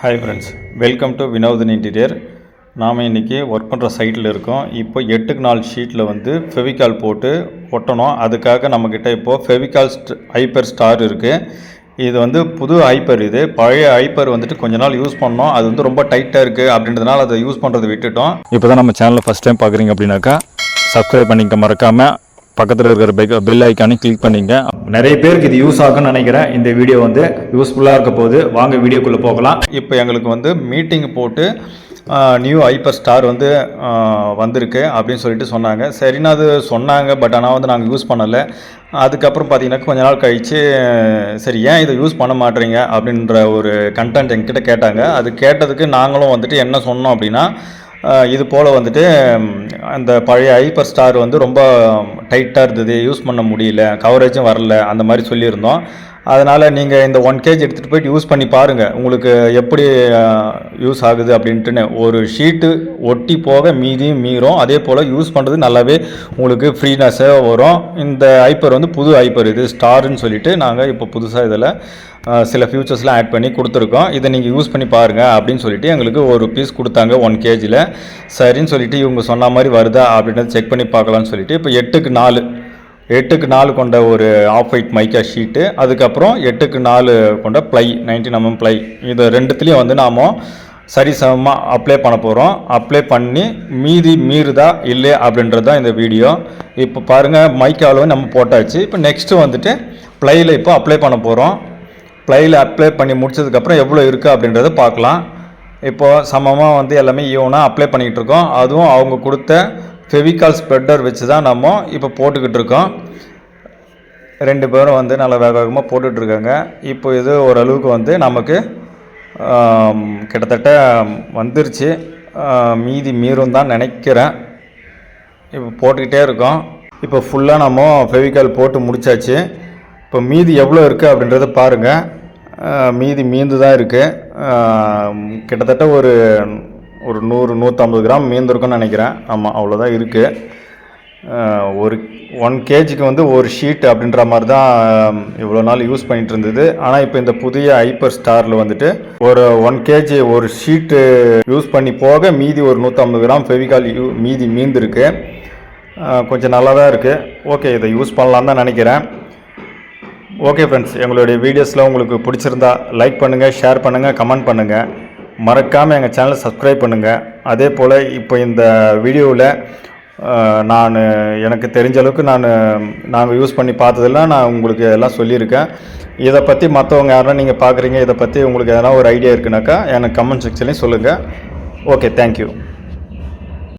Hi friends welcome to Vinothan interior நாம் இன்றைக்கி work பண்ணுற சைட்டில் இருக்கோம். இப்போ எட்டுக்கு நாலு ஷீட்டில் வந்து ஃபெவிகால் போட்டு ஒட்டணும். அதுக்காக நம்மக்கிட்ட இப்போது ஃபெவிகால் ஸ்ட் ஹைப்பர் ஸ்டார் இருக்குது இது வந்து புது ஹைப்பர் இது. பழைய ஹைப்பர் வந்துட்டு கொஞ்ச நாள் யூஸ் பண்ணோம். அது வந்து ரொம்ப டைட்டாக இருக்குது அப்படின்றதுனால அதை யூஸ் பண்ணுறதை விட்டுட்டோம். இப்போ தான் நம்ம சேனலில் ஃபஸ்ட் டைம் பார்க்குறீங்க அப்படின்னாக்கா சப்ஸ்கிரைப் பண்ணிக்க மறக்காமல் பக்கத்தில் இருக்கிற பெல் பெல் ஐக்கானையும் கிளிக் பண்ணிங்க. நிறைய பேருக்கு இது யூஸ் ஆகும்னு நினைக்கிறேன். இந்த வீடியோ வந்து யூஸ்ஃபுல்லாக இருக்க போது வாங்க வீடியோக்குள்ளே போகலாம். இப்போ எங்களுக்கு வந்து மீட்டிங் போட்டு நியூ ஹைப்பர் ஸ்டார் வந்து வந்திருக்கு அப்படின்னு சொல்லிட்டு சொன்னாங்க. சரின்னு அது சொன்னாங்க பட் ஆனால் வந்து நாங்கள் யூஸ் பண்ணலை. அதுக்கப்புறம் பார்த்தீங்கன்னா கொஞ்ச நாள் கழித்து சரி ஏன் இதை யூஸ் பண்ண மாட்டேறீங்க அப்படின்ற ஒரு கண்டென்ட் எங்ககிட்ட கேட்டாங்க. அது கேட்டதுக்கு நாங்களும் வந்துட்டு என்ன சொன்னோம் அப்படின்னா இது போல் வந்துட்டு அந்த பழைய ஹைப்பர் ஸ்டார் வந்து ரொம்ப டைட்டாக இருந்தது. யூஸ் பண்ண முடியல. கவரேஜும் வரல. அந்த மாதிரி சொல்லியிருந்தோம். அதனால் நீங்கள் இந்த ஒன் கேஜ் எடுத்துகிட்டு போயிட்டு யூஸ் பண்ணி பாருங்கள் உங்களுக்கு எப்படி யூஸ் ஆகுது அப்படின்ட்டுன்னு. ஒரு ஷீட்டு ஒட்டி போக மீதியும் மீறும். அதே போல் யூஸ் பண்ணுறது நல்லாவே உங்களுக்கு ஃப்ரீனஸ்ஸாக வரும். இந்த ஐப்பர் வந்து புது ஹைப்பர் இது ஸ்டார்னு சொல்லிட்டு நாங்கள் இப்போ புதுசாக இதில் சில ஃபியூச்சர்ஸ்லாம் ஆட் பண்ணி கொடுத்துருக்கோம். இதை நீங்கள் யூஸ் பண்ணி பாருங்கள் அப்படின்னு சொல்லிட்டு எங்களுக்கு ஒரு பீஸ் கொடுத்தாங்க ஒன் கேஜியில் சரின்னு சொல்லிட்டு இவங்க சொன்ன மாதிரி வருதா அப்படின்றத செக் பண்ணி பார்க்கலான்னு சொல்லிட்டு இப்போ எட்டுக்கு நாலு. எட்டுக்கு நாலு கொண்ட ஒரு ஆஃப் ஒயிட் மைக்கா ஷீட்டு அதுக்கப்புறம் எட்டுக்கு நாலு கொண்ட ப்ளை நைன்டீன் எம்எம் ப்ளை இது ரெண்டுத்துலேயும் வந்து நாம் சரி சமமாக அப்ளை பண்ண போகிறோம் அப்ளை பண்ணி மீதி மீறுதா இல்லை அப்படின்றது தான் இந்த வீடியோ இப்போ பாருங்கள் மைக்காவில் நம்ம போட்டாச்சு. இப்போ நெக்ஸ்ட்டு வந்துட்டு ப்ளையில் இப்போ அப்ளை பண்ண போகிறோம் ப்ளையில் அப்ளை பண்ணி முடிச்சதுக்கப்புறம் எவ்வளோ இருக்குது அப்படின்றத பார்க்கலாம். இப்போது சமமாக வந்து எல்லாமே ஈவனாக அப்ளை பண்ணிக்கிட்டு இருக்கோம். அதுவும் அவங்க கொடுத்த ஃபெவிகால் ஸ்ப்ரெட்டர் வச்சு தான் நம்ம இப்போ போட்டுக்கிட்டு இருக்கோம். ரெண்டு பேரும் வந்து நல்லா வேக வேகமாக போட்டுட்ருக்காங்க இப்போ இது ஓரளவுக்கு வந்து நமக்கு கிட்டத்தட்ட வந்துருச்சு. மீதி மீறும் தான் நினைக்கிறேன். இப்போ போட்டுக்கிட்டே இருக்கோம். இப்போ ஃபுல்லாக நம்ம ஃபெவிகால் போட்டு முடிச்சாச்சு. இப்போ மீதி எவ்வளோ இருக்குது அப்படின்றத பாருங்கள் மீதி மீந்து தான் இருக்குது கிட்டத்தட்ட ஒரு ஒரு நூறு நூற்றம்பது கிராம் மீந்திருக்குன்னு நினைக்கிறேன். ஆமாம் அவ்வளோதான் இருக்குது ஒரு ஒன் கேஜிக்கு வந்து ஒரு ஷீட் அப்படின்ற மாதிரி தான் இவ்வளோ நாள் யூஸ் பண்ணிட்டு இருந்தது. ஆனால் இப்போ இந்த புதிய ஹைப்பர் ஸ்டாரில் வந்துட்டு ஒரு ஒன் கேஜி ஒரு ஷீட்டு யூஸ் பண்ணி போக மீதி ஒரு நூற்றம்பது கிராம் ஃபெவிகால் யூ மீதி மீந்திருக்கு. கொஞ்சம் நல்லா தான் இருக்குது ஓகே இதை யூஸ் பண்ணலான்னு தான் நினைக்கிறேன். ஓகே ஃப்ரெண்ட்ஸ் எங்களுடைய வீடியோஸில் உங்களுக்கு பிடிச்சிருந்தா லைக் பண்ணுங்கள் ஷேர் பண்ணுங்கள் கமெண்ட் பண்ணுங்கள் மறக்காமல் எங்கள் சேனலை சப்ஸ்கிரைப் பண்ணுங்கள் அதே போல் இப்போ இந்த வீடியோவில் நான் எனக்கு தெரிஞ்ச அளவுக்கு நான் நாங்கள் யூஸ் பண்ணி பார்த்ததெல்லாம் நான் உங்களுக்கு எல்லாம் சொல்லியிருக்கேன். இதை பற்றி மற்றவங்க யாரெல்லாம் நீங்கள் பார்க்குறீங்க இதை பற்றி உங்களுக்கு எதனா ஒரு ஐடியா இருக்குனாக்கா எனக்கு கமெண்ட் செக்ஷன்லேயும் சொல்லுங்கள் ஓகே தேங்க்யூ